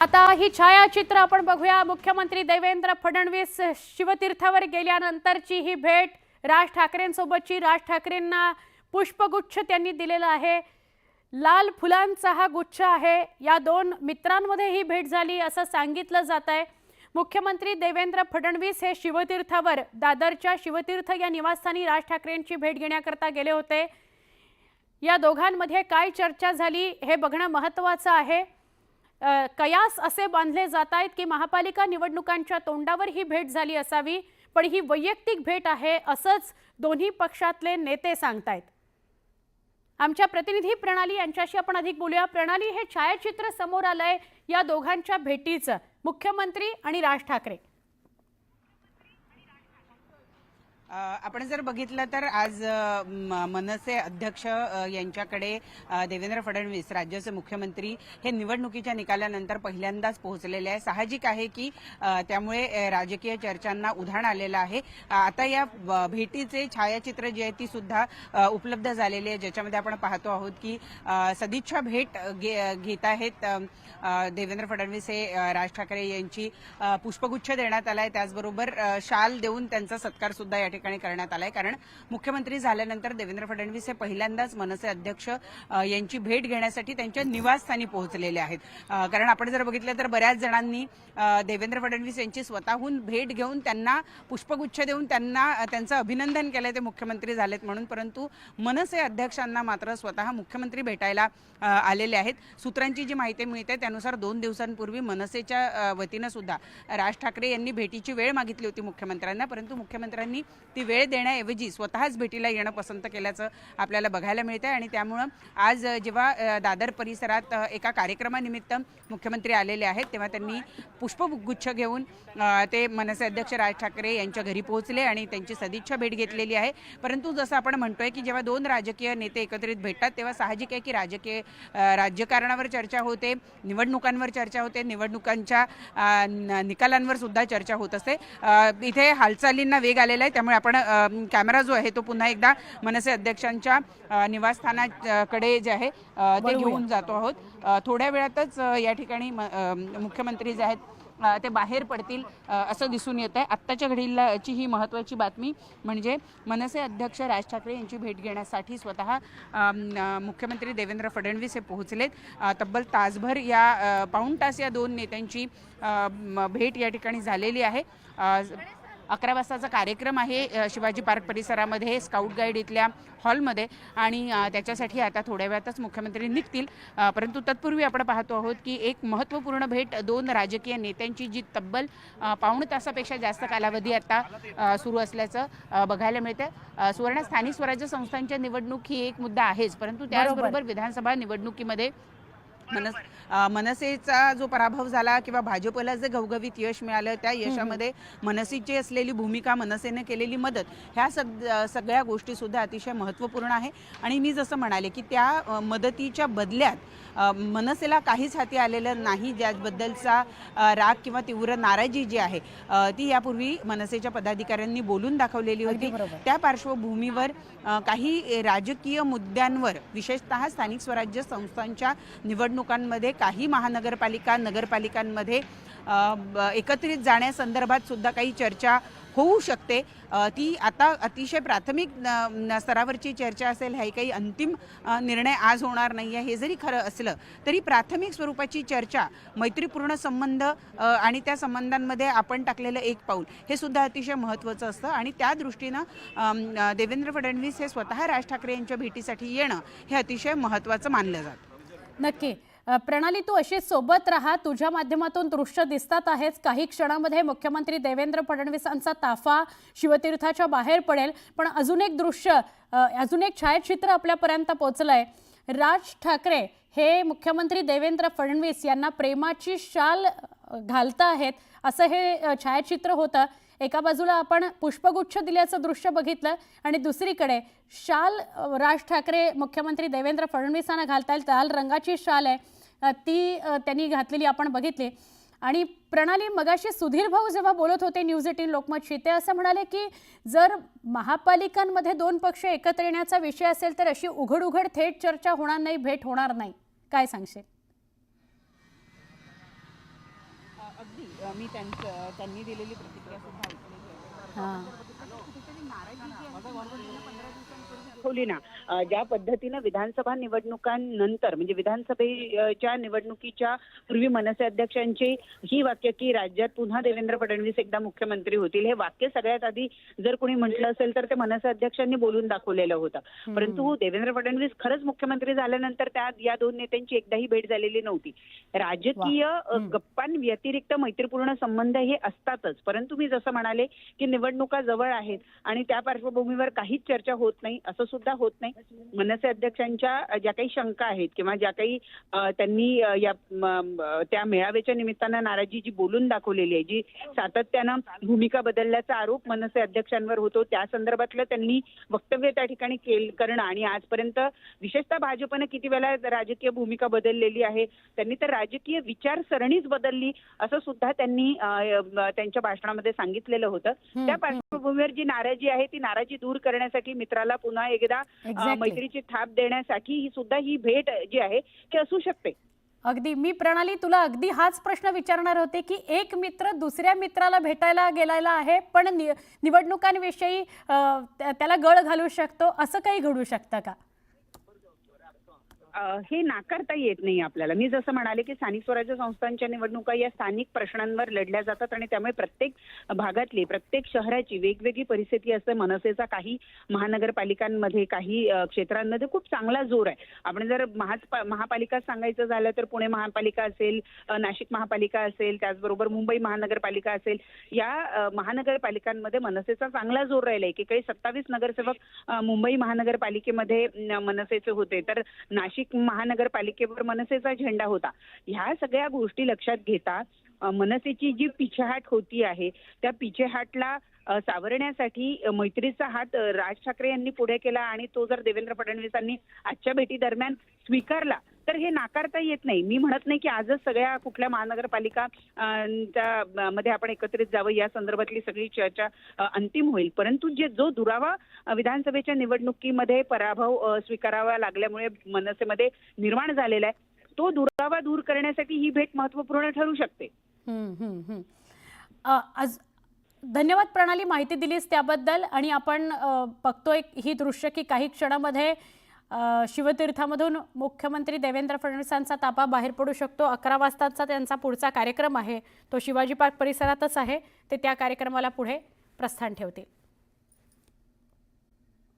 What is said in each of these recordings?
आता ही छायाचित्र आपण बघूया. मुख्यमंत्री देवेंद्र फडणवीस शिवतीर्थावर गेल्यानंतरची ही भेट राज ठाकरेंसोबतची. राज ठाकरेंना पुष्पगुच्छ त्यांनी दिलेला आहे. लाल फुलांचा हा गुच्छ आहे. या दोन मित्रांमध्ये ही भेट झाली असं सांगितलं जात आहे. मुख्यमंत्री देवेंद्र फडणवीस हे शिवतीर्थावर दादरच्या शिवतीर्थ या निवासस्थानी राज ठाकरेंची भेट घेण्याकरता गेले होते. या दोघांमध्ये काय चर्चा झाली हे बघणं महत्त्वाचं आहे. कयास असे बांधले जात आहेत की महापालिका निवडणुकांच्या तोंडावर ही भेट झाली असावी पण ही वैयक्तिक भेट आहे असंच दोन्ही पक्षातले नेते सांगतायत. आमच्या प्रतिनिधी प्रणाली यांच्याशी आपण अधिक बोलूया. प्रणाली हे छायाचित्र समोर आलंय या दोघांच्या भेटीचं. मुख्यमंत्री आणि राज ठाकरे. आपण जर बघितलं तर आज म- मनसे अध्यक्ष यांच्याकडे देवेंद्र फडणवीस राज्याचे मुख्यमंत्री हे निवडणुकीच्या निकालानंतर पहिल्यांदाच पोहोचलेले आहे साहजिक आहे की त्यामुळे राजकीय चर्चांना उधाण आलेलं आहे. आता या भेटीचे छायाचित्र जे आहे ती सुद्धा उपलब्ध झालेली आहे. ज्याच्यामध्ये आपण पाहतो आहोत की सदिच्छा भेट घे- घेत आहेत देवेंद्र फडणवीस हे राज ठाकरे यांची पुष्पगुच्छ देण्यात आलाय. त्याचबरोबर शाल देऊन त्यांचा सत्कार सुद्धा या ठिकाणी ठिकाणी करण्यात आलाय. कारण मुख्यमंत्री झाल्यानंतर देवेंद्र फडणवीस हे पहिल्यांदाच मनसे अध्यक्ष यांची भेट घेण्यासाठी त्यांच्या निवासस्थानी पोहोचलेले आहेत. कारण आपण जर बघितलं तर बऱ्याच जणांनी देवेंद्र फडणवीस यांची स्वतःहून भेट घेऊन त्यांना पुष्पगुच्छ देऊन त्यांना त्यांचं अभिनंदन केलंय ते मुख्यमंत्री झालेत म्हणून. परंतु मनसे अध्यक्षांना मात्र स्वतः मुख्यमंत्री भेटायला आलेले आहेत. सूत्रांची जी माहिती मिळते त्यानुसार दोन दिवसांपूर्वी मनसेच्या वतीनं सुद्धा राज ठाकरे यांनी भेटीची वेळ मागितली होती मुख्यमंत्र्यांना. परंतु मुख्यमंत्र्यांनी ती वेळ देण्याऐवजी स्वतःच भेटीला येणं पसंत केल्याचं आपल्याला बघायला मिळतं आहे आणि त्यामुळं आज जेव्हा दादर परिसरात एका कार्यक्रमानिमित्त मुख्यमंत्री आलेले आहेत तेव्हा त्यांनी पुष्पगुच्छ घेऊन ते मनसे अध्यक्ष राज ठाकरे यांच्या घरी पोहोचले आणि त्यांची सदिच्छा भेट घेतलेली आहे. परंतु जसं आपण म्हणतोय की जेव्हा दोन राजकीय नेते एकत्रित भेटतात तेव्हा साहजिक आहे की राजकीय राज्यकारणावर चर्चा होते निवडणुकांवर चर्चा होते निवडणुकांच्या न- निकालांवर सुद्धा चर्चा होत असते. इथे हालचालींना वेग आलेला आहे त्यामुळे आपण कॅमेरा जो आहे तो पुन्हा एकदा मनसे अध्यक्षांच्या निवासस्थानाकडे जे आहे ते. घेऊन जातो आहोत. थोड्या वेळातच या ठिकाणी मुख्यमंत्री जे आहेत ते बाहेर पडतील असं दिसून येत आहे. आत्ताच्या घडीलाची ही महत्त्वाची बातमी म्हणजे मनसे अध्यक्ष राज ठाकरे यांची भेट घेण्यासाठी स्वतः मुख्यमंत्री देवेंद्र फडणवीस हे पोहोचलेत. तब्बल तासभर या पाऊण तास या दोन नेत्यांची भेट या ठिकाणी झालेली आहे. अकरा वाजताचा कार्यक्रम आहे शिवाजी पार्क परिसरामध्ये स्काउट गाईड इथल्या हॉलमध्ये आणि त्याच्यासाठी आता थोड्या वेळातच मुख्यमंत्री निघतील. परंतु तत्पूर्वी आपण पाहतो आहोत की एक महत्त्वपूर्ण भेट दोन राजकीय नेत्यांची जी तब्बल पाऊण तासापेक्षा जास्त कालावधी आता सुरू असल्याचं बघायला मिळतं सुवर्ण स्थानिक स्वराज्य संस्थांच्या निवडणूक ही एक मुद्दा आहेच परंतु त्याचबरोबर विधानसभा निवडणुकीमध्ये मनस मनसेचा जो पराभव झाला किंवा भाजपला जे घवघवीत यश मिळालं त्या यशामध्ये मनसेची असलेली भूमिका मनसेने केलेली मदत ह्या सग सगळ्या गोष्टी सुद्धा अतिशय महत्त्वपूर्ण आहे. आणि मी जसं म्हणाले की त्या मदतीच्या बदल्यात मनसेला काहीच हाती आलेलं नाही ज्याबद्दलचा राग किंवा तीव्र नाराजी जी आहे ती यापूर्वी मनसेच्या पदाधिकाऱ्यांनी बोलून दाखवलेली होती. त्या पार्श्वभूमीवर काही राजकीय मुद्द्यांवर विशेषतः स्थानिक स्वराज्य संस्थांच्या निवडणुकांमध्ये काही महानगरपालिका नगरपालिकांमध्ये ब- एकत्रित जाण्यासंदर्भात सुद्धा काही चर्चा होऊ शकते. ती आता अतिशय प्राथमिक स्तरावरची चर्चा असेल हे काही अंतिम निर्णय आज होणार नाही आहे. हे जरी खरं असलं तरी प्राथमिक स्वरूपाची चर्चा मैत्रीपूर्ण संबंध आणि त्या संबंधांमध्ये आपण टाकलेलं एक पाऊल हे सुद्धा अतिशय महत्त्वाचं असतं. आणि त्या दृष्टीनं देवेंद्र फडणवीस हे स्वतः राज ठाकरे यांच्या भेटीसाठी येणं हे अतिशय महत्त्वाचं मानलं जातं. नक्की. प्रणाली तू अशी सोबत राहा. तुझ्या माध्यमातून दृश्य दिसतात आहेच. काही क्षणामध्ये मुख्यमंत्री देवेंद्र फडणवीसांचा ताफा शिवतीर्थाच्या बाहेर पडेल. पण अजून एक दृश्य अजून एक छायाचित्र आपल्यापर्यंत पोहोचलंय राज ठाकरे हे मुख्यमंत्री देवेंद्र फडणवीस यांना प्रेमाची शाल घालता आहेत असं हे छायाचित्र होतं. एका बाजूला आपण पुष्पगुच्छ दिल्याचं दृश्य बघितलं आणि दुसरीकडे शाल राज ठाकरे मुख्यमंत्री देवेंद्र फडणवीसांना घालता येईल. लाल रंगाची शाल आहे. ती त्यांनी घातलेली आपण बघितली. आणि प्रणाली मगाशी सुधीर भाऊ जेव्हा बोलत होते न्यूज एटीन लोकमतशी ते असं म्हणाले की जर महापालिकांमध्ये दोन पक्ष एकत्र येण्याचा विषय असेल तर अशी उघड उघड थेट चर्चा होणार नाही भेट होणार नाही. काय सांगशील अगदी अ, मी त्यांचं त्यांनी दिलेली प्रतिक्रिया सुद्धा ऐकलेली आहे दाखवली ना ज्या पद्धतीनं विधानसभा निवडणुकांनंतर म्हणजे विधानसभेच्या निवडणुकीच्या पूर्वी मनसे अध्यक्षांची ही वाक्य की राज्यात पुन्हा देवेंद्र फडणवीस एकदा मुख्यमंत्री होतील हे वाक्य सगळ्यात आधी जर कोणी म्हटलं असेल तर ते मनसे अध्यक्षांनी बोलून दाखवलेलं होतं. परंतु देवेंद्र फडणवीस खरंच मुख्यमंत्री झाल्यानंतर त्या या दोन नेत्यांची एकदाही भेट झालेली नव्हती. राजकीय. गप्पांव्यतिरिक्त मैत्रीपूर्ण संबंध हे असतातच. परंतु मी जसं म्हणाले की निवडणुका जवळ आहेत आणि त्या पार्श्वभूमीवर काहीच चर्चा होत नाही असं सुद्धा होत नाही. मनसे अध्यक्षांच्या ज्या काही शंका आहेत किंवा ज्या काही त्यांनी या त्या मेळाव्याच्या निमित्तानं नाराजी जी बोलून दाखवलेली आहे जी सातत्यानं भूमिका बदलल्याचा आरोप मनसे अध्यक्षांवर होतो त्या संदर्भातलं त्यांनी वक्तव्य त्या ठिकाणी केल करणं आणि आजपर्यंत विशेषतः भाजपनं किती वेळा राजकीय भूमिका बदललेली आहे त्यांनी तर राजकीय विचारसरणीच बदलली असं सुद्धा त्यांनी त्यांच्या भाषणामध्ये सांगितलेलं होतं. त्या पार्श्वभूमीवर जी नाराजी आहे ती नाराजी दूर करण्यासाठी मित्राला पुन्हा एकदा अ, Exactly. मैत्रीची थाप देण्यासाठी ही सुद्धा ही भेट जी आहे ती असू शकते. अगदी. मी प्रणाली तुला अगदी हाच प्रश्न विचारणार होते की एक मित्र दुसऱ्या मित्राला भेटायला गेलेला आहे पण नि- निवडणुकांविषयी त्याला गळ घालू शकतो असं काही घडू शकतं का? हे नाकारता येत नाही आपल्याला. मी जसं म्हणाले की स्थानिक स्वराज्य संस्थांच्या निवडणुका या स्थानिक प्रश्नांवर लढल्या जातात आणि त्यामुळे प्रत्येक भागातली प्रत्येक शहराची वेगवेगळी परिस्थिती असते. मनसेचा काही महानगरपालिकांमध्ये काही क्षेत्रांमध्ये खूप चांगला जोर आहे. आपण जर महा महापालिका सांगायचं झालं तर पुणे महापालिका असेल नाशिक महापालिका असेल त्याचबरोबर मुंबई महानगरपालिका असेल या महानगरपालिकांमध्ये मनसेचा चांगला जोर राहिला. एकेकाळी सत्तावीस नगरसेवक मुंबई महानगरपालिकेमध्ये मनसेचे होते. तर नाशिक महानगरपालिकेवर मनसेचा झेंडा होता. ह्या सगळ्या गोष्टी लक्षात घेता मनसेची जी पिछेहाट होती आहे त्या पिछेहाटला सावरण्यासाठी मैत्रीचा हात राज ठाकरे यांनी पुढे केला आणि तो जर देवेंद्र फडणवीसांनी आजच्या भेटी दरम्यान स्वीकारला तर हे नाकारता येत नाही. मी म्हणत नाही की आजच सगळ्या कुठल्या महानगरपालिका च्या, मध्ये आपण एकत्रित जावं या संदर्भातली सगळी चर्चा अंतिम होईल. परंतु जे जो दुरावा विधानसभेच्या निवडणुकीमध्ये पराभव स्वीकारावा लागल्यामुळे मनसेमध्ये निर्माण झालेला आहे तो दुरावा दूर करण्यासाठी ही भेट महत्त्वपूर्ण ठरू शकते. आज धन्यवाद प्रणाली माहिती दिलीस त्याबद्दल आणि आपण बघतोय ही दृश्य की काही क्षणामध्ये शिवतीर्थामधून मुख्यमंत्री देवेंद्र फडणवीसांचा ताबा बाहेर पडू शकतो. अकरा वाजताचा त्यांचा पुढचा कार्यक्रम आहे. तो शिवाजी पार्क परिसरातच आहे. ते त्या कार्यक्रमाला पुढे प्रस्थान ठेवतील.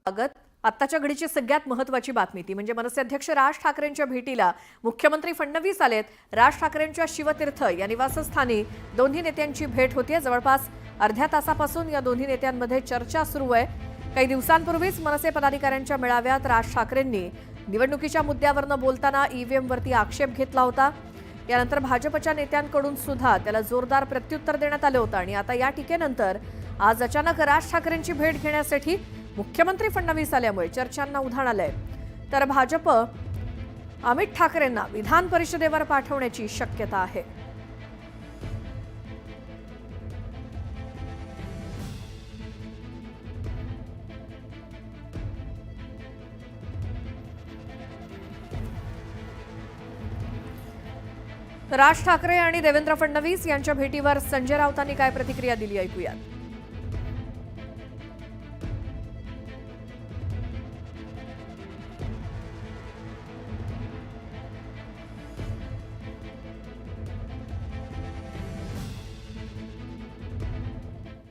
स्वागत. आत्ताच्या घडीची सगळ्यात महत्त्वाची बातमी ती म्हणजे मनसे अध्यक्ष राज ठाकरेंच्या भेटीला मुख्यमंत्री फडणवीस आलेत. राज ठाकरेंच्या शिवतीर्थ या निवासस्थानी दोन्ही नेत्यांची भेट होतीये. जवळपास अर्ध्या तासापासून या दोन्ही नेत्यांमध्ये चर्चा सुरू आहे. काही दिवसांपूर्वीच मनसे पदाधिकाऱ्यांच्या मेळाव्यात राज ठाकरेंनी निवडणुकीच्या मुद्द्यावरनं बोलताना ईव्हीएमवरती आक्षेप घेतला होता. यानंतर भाजपच्या नेत्यांकडून सुद्धा त्याला जोरदार प्रत्युत्तर देण्यात आलं होतं आणि आता या टीकेनंतर आज अचानक राज ठाकरेंची भेट घेण्यासाठी मुख्यमंत्री फडणवीस आल्यामुळे चर्चांना उधाण आलंय. तर भाजप अमित ठाकरेंना विधान परिषदेवर पाठवण्याची शक्यता आहे. राज ठाकरे आणि देवेंद्र फडणवीस यांच्या भेटीवर संजय राऊतांनी काय प्रतिक्रिया दिली ऐकूयात.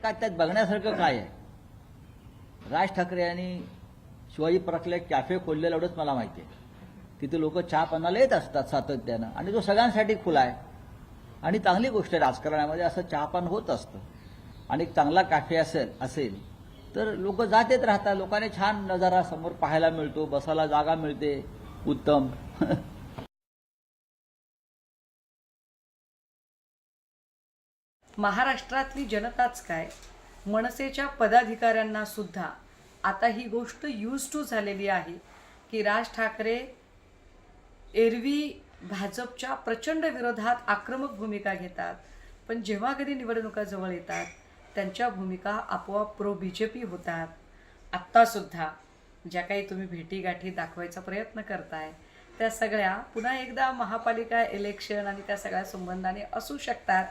काय त्यात बघण्यासारखं काय आहे? राज ठाकरे यांनी शिवाजी पार्कला कॅफे खोललेलं एवढंच मला माहिती आहे. तिथे लोक चहा पानाला येत असतात सातत्यानं. आणि तो सगळ्यांसाठी खुला आहे. आणि चांगली गोष्ट आहे राजकारणामध्ये असं चहापान होत असतं. आणि एक चांगला काफे असेल असेल तर लोक जात येत राहतात. लोकांनी छान नजारा समोर पाहायला मिळतो बसायला जागा मिळते. उत्तम. महाराष्ट्रातली जनताच काय? मनसेच्या पदाधिकाऱ्यांना सुद्धा. आता ही गोष्ट यूज टू झालेली आहे की राज ठाकरे एरवी भाजपच्या प्रचंड विरोधात आक्रमक भूमिका घेतात. पण जेव्हा कधी निवडणुका जवळ येतात त्यांच्या भूमिका आपोआप प्रो बी जे पी होतात. आत्तासुद्धा ज्या काही तुम्ही भेटीगाठी दाखवायचा प्रयत्न करताय त्या सगळ्या पुन्हा एकदा महापालिका इलेक्शन आणि त्या सगळ्या संबंधाने असू शकतात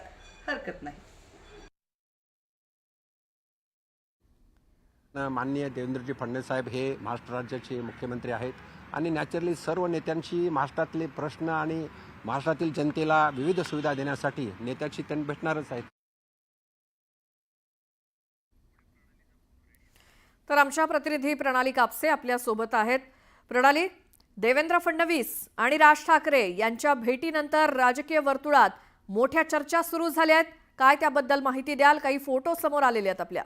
हरकत नाही. माननीय देवेंद्रजी फडणवीस साहेब हे महाराष्ट्र राज्याचे मुख्यमंत्री आहेत. आणि नॅचरली सर्व नेत्यांशी महाराष्ट्रातले प्रश्न आणि महाराष्ट्रातील जनतेला विविध सुविधा देण्यासाठी नेत्याशी त्यांनी भेटणारच आहेत तर आमच्या प्रतिनिधी प्रणाली कापसे आपल्यासोबत आहेत. प्रणाली देवेंद्र फडणवीस आणि राज ठाकरे यांच्या भेटीनंतर राजकीय वर्तुळात मोठ्या चर्चा सुरू झाल्या आहेत. काय त्याबद्दल माहिती द्याल? काही फोटो समोर आलेले आहेत आपल्या.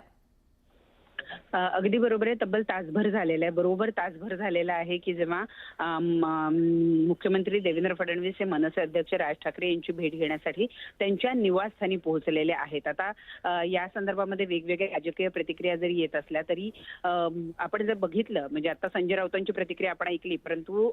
अगदी बरोबर आहे. तब्बल तासभर झालेला आहे. बरोबर तासभर झालेला आहे की जेव्हा मुख्यमंत्री देवेंद्र फडणवीस हे मनसे अध्यक्ष राज ठाकरे यांची भेट घेण्यासाठी त्यांच्या निवासस्थानी पोहोचलेले आहेत. आता या संदर्भामध्ये वेगवेगळ्या राजकीय प्रतिक्रिया जरी येत असल्या तरी आपण जर बघितलं म्हणजे आता संजय राऊतांची प्रतिक्रिया आपण ऐकली परंतु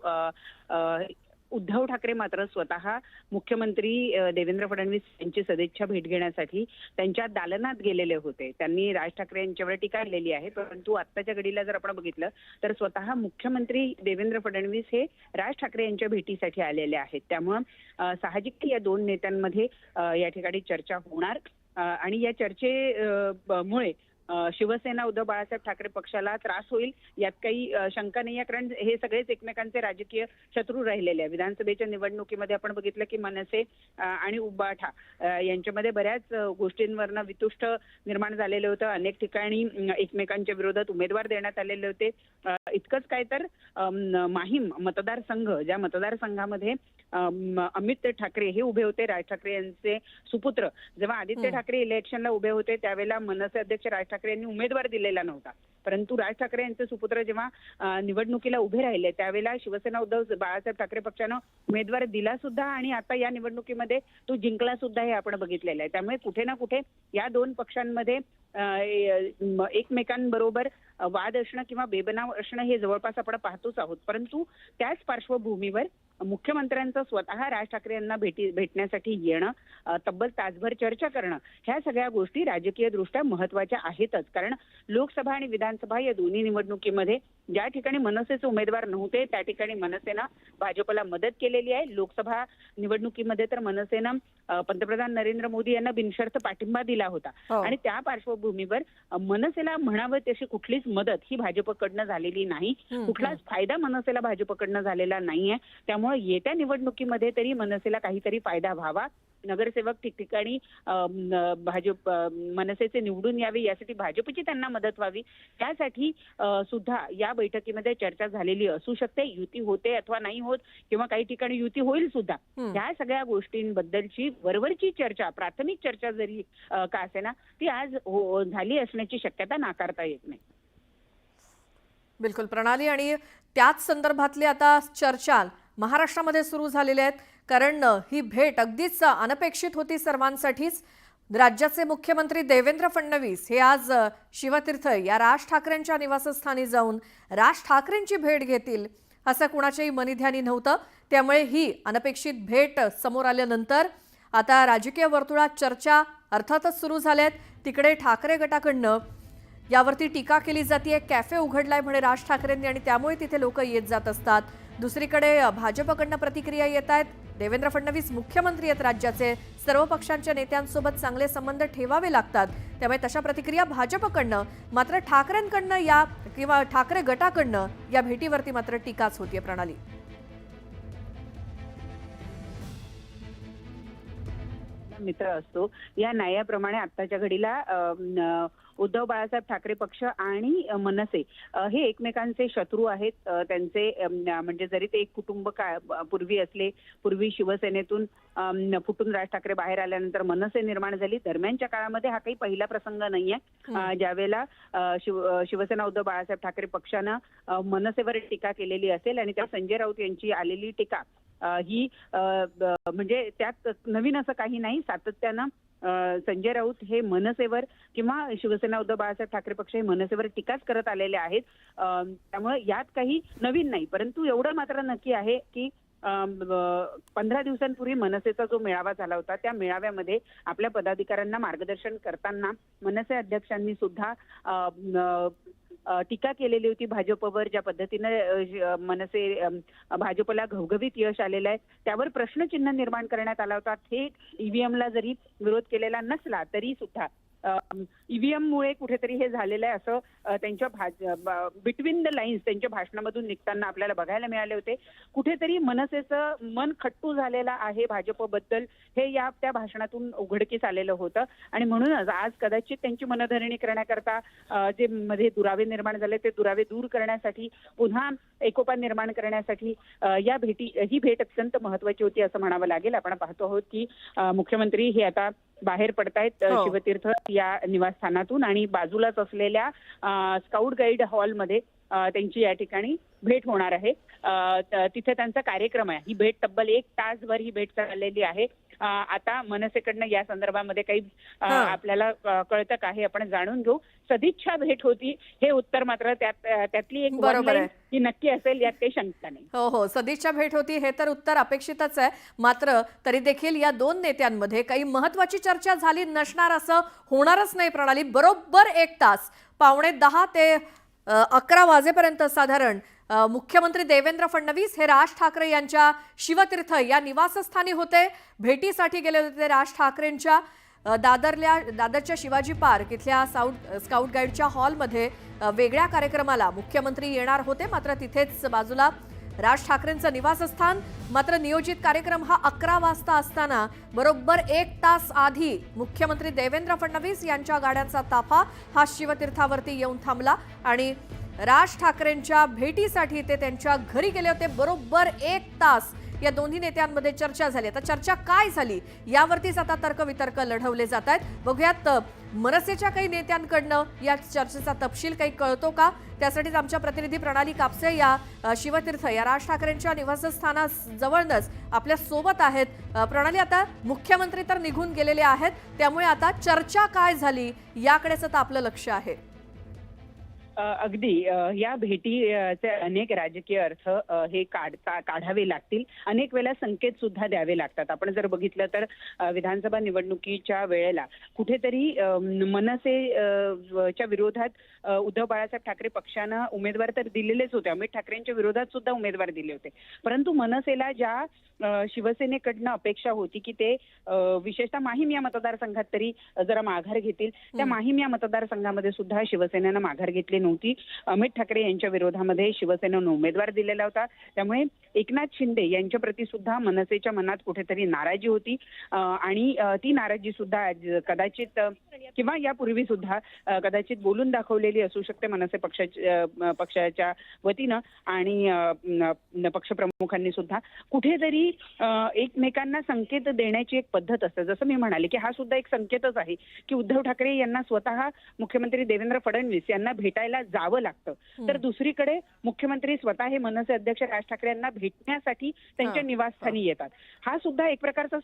उद्धव ठाकरे मात्र स्वतः मुख्यमंत्री देवेंद्र फडणवीस यांची सदिच्छा भेट घेण्यासाठी त्यांच्या दालनात गेलेले होते. त्यांनी राज ठाकरे यांच्यावर टीका केलेली आहे परंतु आत्ताच्या घडीला जर आपण बघितलं तर स्वतः मुख्यमंत्री देवेंद्र फडणवीस हे राज ठाकरे यांच्या भेटीसाठी आलेले आहेत. त्यामुळं साहजिक या दोन नेत्यांमध्ये या ठिकाणी चर्चा होणार. आणि या चर्चेमुळे शिवसेना उद्धव बाळासाहेब ठाकरे पक्षाला त्रास होईल यात काही शंका नाही आहे. कारण हे सगळेच एकमेकांचे राजकीय शत्रू राहिलेले आहे विधानसभेच्या निवडणुकीमध्ये आपण बघितलं की मनसे आणि उबाठा यांच्यामध्ये बऱ्याच गोष्टींवरनं वितुष्ट निर्माण झालेलं होतं. अनेक ठिकाणी एकमेकांच्या विरोधात उमेदवार देण्यात आलेले होते. इतकंच काय तर माहीम मतदारसंघ ज्या मतदारसंघामध्ये अमित ठाकरे हे उभे होते राज ठाकरे यांचे सुपुत्र. जेव्हा आदित्य ठाकरे इलेक्शनला उभे होते त्यावेळेला मनसे अध्यक्ष राज ठाकरे यांनी उमेदवार दिलेला नव्हता. परंतु राज ठाकरे यांचे सुपुत्र जेव्हा निवडणुकीला उभे राहिले त्यावेळेला शिवसेना उद्धव बाळासाहेब ठाकरे पक्षानं उमेदवार दिला सुद्धा आणि आता या निवडणुकीमध्ये तो जिंकला सुद्धा हे आपण बघितलेलं आहे. त्यामुळे कुठे ना कुठे या दोन पक्षांमध्ये एकमेकांबरोबर वाद असणं किंवा बेबनाव असणं हे जवळपास आपण पाहतोच आहोत. परंतु त्याच पार्श्वभूमीवर मुख्यमंत्र्यांचं स्वतः राज ठाकरे यांना भेटी भेटण्यासाठी येणं तब्बल तासभर चर्चा करणं ह्या सगळ्या गोष्टी राजकीय दृष्ट्या महत्त्वाच्या आहेतच. कारण लोकसभा आणि विधानसभा या दोन्ही निवडणुकीमध्ये ज्या ठिकाणी मनसेचे उमेदवार नव्हते त्या ठिकाणी मनसेनं भाजपला मदत केलेली आहे. लोकसभा निवडणुकीमध्ये तर मनसेनं पंतप्रधान नरेंद्र मोदी यांना बिनशर्त पाठिंबा दिला होता. हो. आणि त्या पार्श्वभूमीवर मनसेला म्हणावं तशी कुठलीच मदत ही भाजपकडनं झालेली नाही. कुठलाच फायदा मनसेला भाजपकडनं झालेला नाहीये. त्यामुळे येत्या निवडणुकीमध्ये तरी मनसेला काहीतरी फायदा व्हावा. नगरसेवक ठिकठिकाणी भाजप मनसेचे निवडून यावे यासाठी भाजपची त्यांना मदत व्हावी. त्यासाठी सुद्धा या बैठकीमध्ये चर्चा झालेली असू शकते. युती होते अथवा नाही होत किंवा काही ठिकाणी युती होईल सुद्धा. ह्या सगळ्या गोष्टींबद्दलची वरवरची चर्चा प्राथमिक चर्चा जरी का असेना ती आज हो- झाली असण्याची शक्यता नाकारता येत नाही. बिलकुल. प्रणाली आणि त्याच संदर्भातली आता चर्चा महाराष्ट्रामध्ये सुरू झालेल्या आहेत. कारण ही भेट अगदीच अनपेक्षित होती सर्वांसाठीच. राज्याचे मुख्यमंत्री देवेंद्र फडणवीस हे आज शिवतीर्थ या राज ठाकरेंच्या निवासस्थानी जाऊन राज ठाकरेंची भेट घेतील असं कुणाच्याही मनिध्यानी नव्हतं. त्यामुळे ही अनपेक्षित भेट समोर आल्यानंतर आता राजकीय वर्तुळात चर्चा अर्थातच सुरू झाल्यात. तिकडे ठाकरे गटाकडनं यावरती टीका केली जाते कॅफे उघडलाय म्हणे राज ठाकरेंनी आणि त्यामुळे तिथे लोक येत जात असतात. दुसरीकडे भाजपकडनं प्रतिक्रिया येत आहेत देवेंद्र फडणवीस मुख्यमंत्री आहेत राज्याचे. सर्व पक्षांच्या नेत्यांसोबत चांगले संबंध ठेवावे लागतात. त्यामुळे तशा प्रतिक्रिया भाजपकडनं मात्र ठाकरेंकडनं या किंवा ठाकरे गटाकडनं या भेटीवरती मात्र टीकाच होतीये प्रणाली. मित्र असतो. या न्यायाप्रमाणे आत्ताच्या घडीला उद्धव बाळासाहेब ठाकरे पक्ष आणि मनसे हे एकमेकांचे शत्रू आहेत. त्यांचे म्हणजे जरी ते एक कुटुंब का पूर्वी असले पूर्वी शिवसेनेतून फुटून राज ठाकरे बाहेर आल्यानंतर मनसे निर्माण झाली. दरम्यानच्या काळामध्ये हा काही पहिला प्रसंग नाहीये. ज्यावेळेला शिव शिवसेना उद्धव बाळासाहेब ठाकरे पक्षानं मनसेवर टीका केलेली असेल आणि त्या संजय राऊत यांची आलेली टीका ही म्हणजे त्यात नवीन असं काही नाही. सातत्यानं संजय राऊत हे मनसेवर किंवा शिवसेना उद्धव बाळासाहेब ठाकरे पक्ष हे मनसेवर टीकाच करत आलेले आहेत. त्यामुळे यात काही नवीन नाही. परंतु एवढं मात्र नक्की आहे की पंधरा दिवसांपूर्वी मनसेचा जो मेळावा झाला होता त्या मेळाव्यामध्ये आपल्या पदाधिकाऱ्यांना मार्गदर्शन करताना मनसे अध्यक्षांनी सुद्धा टीका केलेली होती भाजपवर ज्या पद्धतीनं मनसे भाजपला घवघवीत यश आलेलं आहे त्यावर प्रश्नचिन्ह निर्माण करण्यात आला होता. थेट ईव्हीएमला जरी विरोध केलेला नसला तरी सुद्धा ईव्हीएम मुळे कुठेतरी हे झालेलं आहे. असं त्यांच्या त्यांच्या बिटवीन द लाईन्स त्यांच्या भाषणामधून निघताना आपल्याला बघायला मिळाले होते. कुठेतरी मनसेचं मन खट्टू झालेलं आहे भाजपबद्दल. हे या त्या भाषणातून उघडकीस आलेलं होतं. आणि म्हणूनच आज कदाचित त्यांची मनधरणी करण्याकरता जे मध्ये दुरावे निर्माण झाले ते दुरावे दूर करण्यासाठी पुन्हा एकोपा निर्माण करण्यासाठी या भेटी ही भेट अत्यंत महत्वाची होती असं म्हणावं लागेल. आपण पाहतो आहोत की मुख्यमंत्री हे आता बाहेर पडतायत हो. शिवतीर्थ या निवासस्थानातून आणि बाजूलाच असलेल्या स्काउट गाईड हॉलमध्ये त्यांची या ठिकाणी भेट होणार आहे. तिथे त्यांचा कार्यक्रम आहे. ही भेट तब्बल एक तासभर ही भेट चाललेली आहे. आता मनसेकडनं या संदर्भामध्ये काही. आपल्याला कळतं का हे आपण जाणून घेऊ. सदिच्छा भेट होती हे उत्तर मात्र त्यात त्यातली एक बरोबर. ही नक्की असेल यात काही शंका नाही. हो हो. सदिच्छा भेट होती हे तर उत्तर अपेक्षितच आहे. मात्र तरी देखील या दोन नेत्यांमध्ये काही महत्वाची चर्चा झाली नसणार असं होणारच नाही प्रणाली. बरोबर एक तास पावणे दहा ते अकरा वाजेपर्यंत साधारण मुख्यमंत्री देवेंद्र फडणवीस हे राज ठाकरे यांच्या शिवतीर्थ या निवासस्थानी होते. भेटीसाठी गेले होते राज ठाकरेंच्या. दादरल्या दादरच्या शिवाजी पार्क इथल्या साऊट स्काउट गाईडच्या हॉलमध्ये वेगळ्या कार्यक्रमाला मुख्यमंत्री येणार होते. मात्र तिथेच बाजूला राज ठाकरेंचं निवासस्थान. मात्र नियोजित कार्यक्रम हा अकरा वाजता असताना बरोबर एक तास आधी मुख्यमंत्री देवेंद्र फडणवीस यांच्या गाड्यांचा ताफा हा शिवतीर्थावरती येऊन थांबला आणि राज ठाकरेंच्या भेटीसाठी ते त्यांच्या घरी गेले होते. बरोबर एक तास या दोन्ही नेत्यांमध्ये चर्चा झाली. आता चर्चा काय झाली? यावरतीच आता तर्कवितर्क लढवले जात आहेत. बघूयात मनसेच्या काही नेत्यांकडनं या चर्चेचा तपशील काही कळतो का? त्यासाठीच आमच्या प्रतिनिधी प्रणाली कापसे या शिवतीर्थ या राज ठाकरेंच्या निवासस्थानाजवळच आपल्यासोबत आहेत. प्रणाली आता मुख्यमंत्री तर निघून गेलेले आहेत. त्यामुळे आता चर्चा काय झाली? याकडेच आता आपलं लक्ष आहे. अगदी. या भेटीचे अनेक राजकीय अर्थ हे काढता काढावे लागतील. अनेक वेळेला संकेत सुद्धा द्यावे लागतात. आपण जर बघितलं तर विधानसभा निवडणुकीच्या वेळेला कुठेतरी अ, मनसे अ, व- च्या विरोधात उद्धव बाळासाहेब ठाकरे पक्षानं उमेदवार तर दिलेलेच होते. अमित ठाकरेंच्या विरोधात सुद्धा उमेदवार दिले होते. परंतु मनसेला ज्या शिवसेनेकडनं अपेक्षा होती की ते विशेषतः माहीम या मतदारसंघात तरी जरा माघार घेतील. त्या माहीम या मतदारसंघामध्ये सुद्धा शिवसेनेनं माघार घेतली नव्हती. अमित ठाकरे यांच्या विरोधामध्ये शिवसेनेनं उमेदवार दिलेला होता. त्यामुळे एकनाथ शिंदे यांच्या प्रती सुद्धा मनसेच्या मनात कुठेतरी नाराजी होती. आणि ती नाराजी सुद्धा कदाचित किंवा यापूर्वी सुद्धा कदाचित बोलून दाखवलेली असू शकते मनसे पक्षाच्या पक्षाच्या वतीनं. आणि पक्षप्रमुखांनी सुद्धा कुठेतरी एकमेकांना संकेत देण्याची एक पद्धत असते. जसं मी म्हणाले की हा सुद्धा एक संकेतच आहे की उद्धव ठाकरे यांना स्वतः मुख्यमंत्री देवेंद्र फडणवीस यांना भेटायला जावं लागतं. तर दुसरीकडे मुख्यमंत्री स्वतः हे मनसे अध्यक्ष राज ठाकरे यांना भेटण्यासाठी त्यांच्या. निवासस्थानी येतात. हा सुद्धा एक प्रकारचा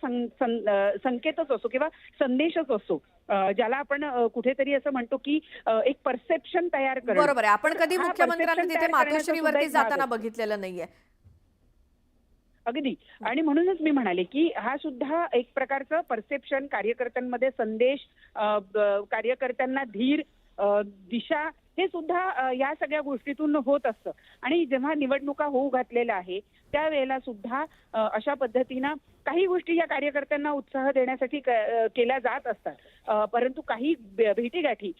संकेतच असतो किंवा संदेशच असतो ज्याला आपण कुठेतरी असं म्हणतो की एक परसेप्शन तयार करणं. बरोबर आहे. आपण कधी मुख्यमंत्र्यांना तिथे मातोश्रीवरती जाताना. बघितलेलं नाहीये. अगदी. आणि म्हणूनच मी म्हणाले की हा सुद्धा एक प्रकारचं परसेप्शन कार्यकर्त्यांमध्ये संदेश कार्यकर्त्यांना धीर दिशा हे सुद्धा या सगळ्या गोष्टीतून होत असतं. आणि जेव्हा निवडणुका होऊ घातलेल्या आहे त्यावेळेला सुद्धा अशा पद्धतीनं काही गोष्टी या कार्यकर्त्यांना उत्साह देण्यासाठी केल्या जात असतात परंतु काही भेटीगाठी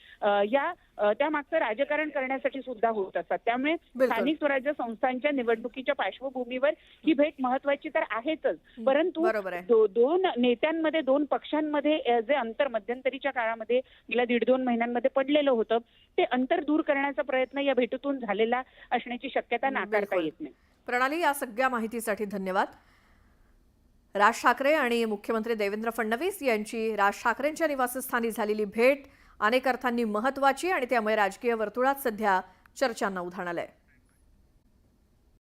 या अ, त्यामागचं राजकारण करण्यासाठी सुद्धा होत असतात त्यामुळे. स्थानिक स्वराज्य संस्थांच्या निवडणुकीच्या पार्श्वभूमीवर ही भेट महत्वाची तर आहेतच परंतु. दो- दोन नेत्यांमध्ये दोन पक्षांमध्ये जे अंतर मध्यंतरीच्या काळामध्ये गेल्या दीड दोन महिन्यांमध्ये पडलेलं होतं ते अंतर दूर करण्याचा प्रयत्न या भेटीतून झालेला असण्याची शक्यता नाकारता. येत नाही प्रणाली या सगळ्या माहितीसाठी धन्यवाद. राज ठाकरे आणि मुख्यमंत्री देवेंद्र फडणवीस यांची राज ठाकरेंच्या निवासस्थानी झालेली भेट अनेक अर्थांनी महत्वाची आणि त्यामुळे राजकीय वर्तुळात सध्या चर्चांना उधाण आलंय.